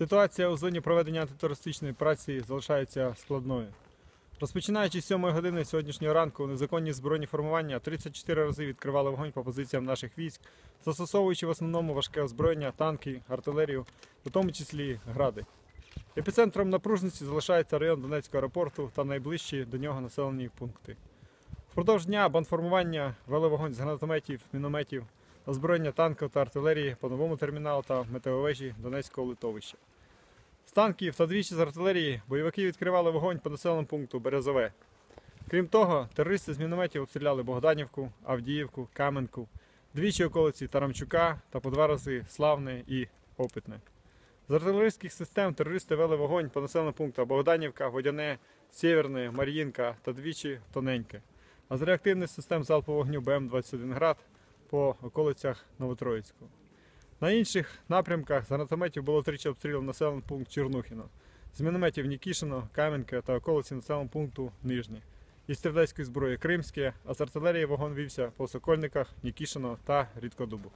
Ситуація у зоні проведення антитерористичної праці залишається складною. Розпочинаючи з 7 години сьогоднішнього ранку, незаконні збройні формування 34 рази відкривали вогонь по позиціям наших військ, застосовуючи в основному важке озброєння, танки, артилерію, у тому числі гради. Епіцентром напружності залишається район Донецького аеропорту та найближчі до нього населені пункти. Впродовж дня бандформування вели вогонь з гранатометів, мінометів, озброєння танків та артилерії по новому терміналу та метеовежі Донецького литовища. З танків та двічі з артилерії бойовики відкривали вогонь по населеному пункту Березове. Крім того, терористи з мінометів обстріляли Богданівку, Авдіївку, Каменку, двічі околиці Тарамчука та по два рази Славне і Опитне. З артилерійських систем терористи вели вогонь по населеному пункту Богданівка, Водяне, Сєверне, Мар'їнка та двічі Тоненьке. А з реактивних систем залпового вогню БМ-21 град по околицях Новотроїцького. На інших напрямках з гранатометів було тричі обстрілів населений пункт Чернухіно, з мінометів Нікішино, Кам'янка та околиці населеного пункту Нижні. Із стрілецької зброї Кримське, а з артилерії вогонь вівся по Сокольниках, Нікішино та Рідкодубу.